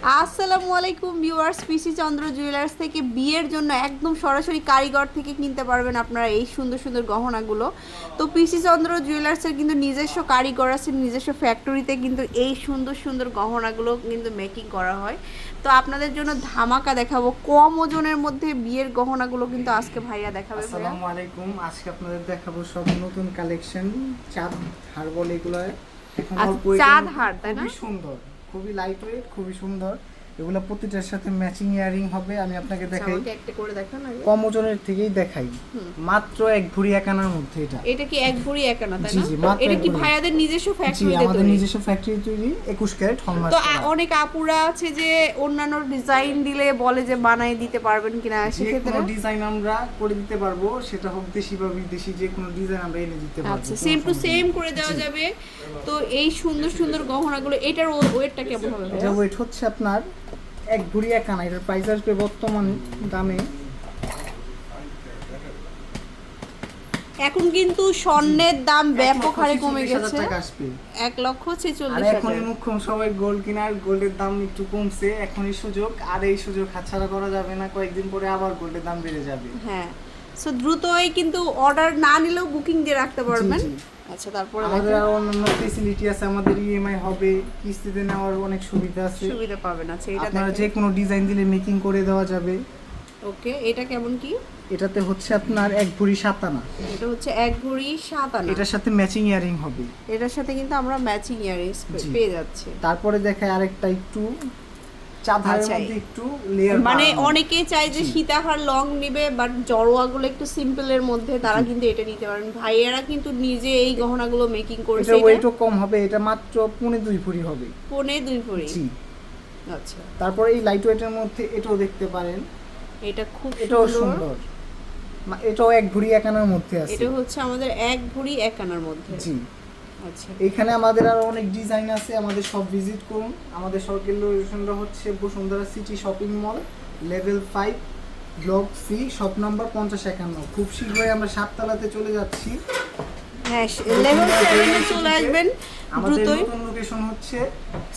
আসসালামু আলাইকুম ভিউয়ার্স পিসি চন্দ্র জুয়েলার্স থেকে বিয়ের জন্য একদম সরাসরি কারিগর থেকে কিনতে পারবেন আপনারা এই সুন্দর সুন্দর গহনাগুলো। তো পিসি চন্দ্র জুয়েলার্সের কিন্তু নিজস্ব কারিগর আছে নিজস্ব ফ্যাক্টরিতে কিন্তু এই সুন্দর সুন্দর গহনাগুলো কিন্তু মেকিং করা হয়। তো আপনাদের জন্য ধামাকা দেখাবো কম ওজনের মধ্যে বিয়ের গহনাগুলো কিন্তু আজকে ভাইয়া দেখাবে আসসালামু আলাইকুম আজকে আপনাদের দেখাবো সব নতুন কালেকশন চাঁদ হার বলে এগুলো। এখন আচ্ছা, চাঁদ হার, তাই না? সুন্দর। খুবই লাইট ওয়েট খুবই সুন্দর। এগুলো প্রতিটার সাথে ম্যাচিং ইয়ারিং হবে আমি আপনাকে আচ্ছা, দেখাই। একটা করে দেখান। কম ওজনের থেকেই দেখাই। মাত্র এক ভরি একানার মধ্যে এটা। এটা কি এক ভরি একানা তাই জি, না? জি, মাত্র এটা কি। ভাইয়াদের নিজস্ব জি ফ্যাক্টরিতে আমাদের নিজস্ব ফ্যাক্টরি তৈরি একুশ ক্যারেট হলমার্ক তো অনেক আপুরা আছে যে অন্যান্য ডিজাইন দিলে বলে যে বানাই দিতে পারবেন কিনা সেক্ষেত্রে কোনো ডিজাইন আমরা করে দিতে পারব সেটা হোক দেশি বা বিদেশি যে কোনো ডিজাইন আমরা এনে দিতে পারব। আচ্ছা সেম টু সেম করে দেওয়া যাবে। তো এই সুন্দর সুন্দর গহনাগুলো এটার ওয়েটটা কেমন হবে এটা ওয়েট হচ্ছে আপনার এক ভরি এক আনা। এটার প্রাইস আসবে বর্তমান দামে। এখন কিন্তু স্বর্ণের দাম ব্যাপক হারে কমে গেছে। এক লক্ষ আর ছেচল্লিশ এখন মুখ্যম সবাই গোল্ড কেনার গোল্ডের দাম একটু কমছে এখনই সুযোগ। আর এই সুযোগ হাতছাড়া করা যাবে না কয়েকদিন পরে আবার গোল্ডের দাম বেড়ে যাবে। হ্যাঁ। সো দ্রুতই কিন্তু অর্ডার না নিলেও বুকিং দিয়ে রাখতে পারবেন। আচ্ছা তারপরে আমাদের। আরও অন্যান্য ফেসিলিটি আছে আমাদের ইএমআই হবে কিস্তিতে নেওয়ার অনেক সুবিধা আছে। সুবিধা পাবেন আচ্ছা এটা আপনারা যে কোনো ডিজাইন দিলে মেকিং করে দেওয়া যাবে। ওকে এটা কেমন কি? এটাতে হচ্ছে আপনার এক ভরি সাত আনা। এটা হচ্ছে এক ভরি সাত আনা। এটার সাথে ম্যাচিং ইয়ারিং হবে। এটার সাথে কিন্তু আমরা ম্যাচিং ইয়ারিংস পেয়ে যাচ্ছি। তারপরে দেখায় আরেকটা একটু চাঁদারের মধ্যে একটু লেয়ার মানে অনেকেই চায় যে সীতাহার লং নিবে বাট জড়োয়াগুলো একটু সিম্পলের মধ্যে তারা কিন্তু এটা নিতে পারেন। ভাইয়েরা কিন্তু নিজে এই গহনাগুলো মেকিং করেছে এটা? ওয়েটও কম হবে এটা মাত্র পৌনে দুই ভরি হবে। পনে দুই ভরি জি। আচ্ছা। তারপরে এই লাইট ওয়েটের মধ্যে এটাও দেখতে পারেন। এটা খুব এটাও সুন্দর। এটাও এক ভরি একানার মধ্যে আছে। এটা হচ্ছে আমাদের এক ভরি এক আনার মধ্যে। জি। আচ্ছা। এইখানে আমাদের আরও অনেক ডিজাইন আছে আমাদের সব ভিজিট করুন। আমাদের সরকারি লোকেশনটা হচ্ছে Bashundhara city shopping mall level five block C shop number পঞ্চাশ একান্ন। খুব শীঘ্রই আমরা সাততলাতে চলে যাচ্ছি। হ্যাঁ লেভেল সেভেনে চলে আসবেন আমাদের নতুন লোকেশন হচ্ছে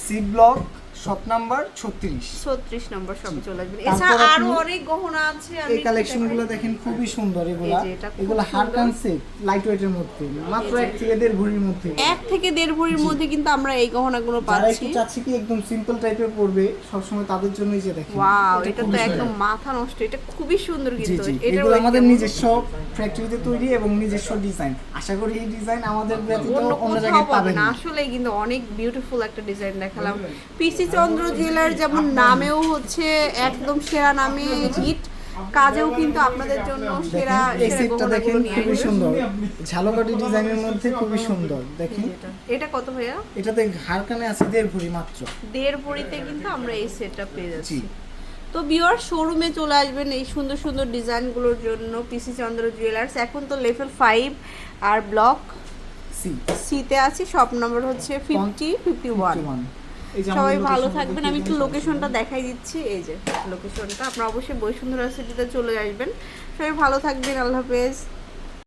সি ব্লক শপ নাম্বার ছত্রিশ। ছত্রিশ নম্বর সবে চলে আসবেন এছাড়া আরও অনেক গহনা আছে এই একটু কালেকশনগুলো দেখাই। দেখেন খুবই সুন্দর এগুলা। এটা এগুলো হার কনসেপ্ট লাইট ওয়েটের মধ্যে। মাত্র এক থেকে দেড় ভরির মধ্যে। এক থেকে দেড় ভরির মধ্যে কিন্তু আমরা এই গহনাগুলো যারা পাচ্ছি। একটু চাচ্ছে কি একদম সিম্পল টাইপের পড়বে সবসময় তাদের জন্যই যে দেখেন। ওয়াও এটা এটা তো একদম মাথা নষ্ট এটা খুবই সুন্দর কিন্তু। weight আমাদের? নিজস্ব। ফ্যাক্টরিতে তৈরি এবং নিজস্ব ডিজাইন আশা করি এই ডিজাইন আমাদের ব্যতীত অন্য জায়গায় পাবেন পাবেন না। আসলে কিন্তু অনেক বিউটিফুল একটা ডিজাইন দেখালাম। পিসি চন্দ্র জেলার যেমন নামেও হচ্ছে একদম সেরা নামে হিট কাজেও কিন্তু আপনাদের জন্য সেরা এই সেটটা দেখেন খুবই সুন্দর। ঝালকাটি ডিজাইনের মধ্যে খুবই সুন্দর দেখেন। এটা। কত ভাইয়া? এটাতে হারকানে আছে দেড় ভরি মাত্র। দেড় ভরিতে কিন্তু আমরা এই সেটটা পেয়ে যাচ্ছি। তো বিওর শোরুমে চলে আসবেন এই সুন্দর সুন্দর ডিজাইনগুলোর জন্য পিসি চন্দ্র জুয়েলার্স এখন তো লেভেল ফাইভ আর ব্লক সি সিতে আছি শপ নম্বর হচ্ছে ফিফটি ফিফটি ওয়ান সবাই ভালো থাকবেন আমি একটু লোকেশনটা দেখাই দিচ্ছি। এই যে লোকেশনটা আপনারা অবশ্যই বৈশুন্ধরা সিটিতে চলে আসবেন। সবাই ভালো থাকবেন আল্লাহ হাফেজ।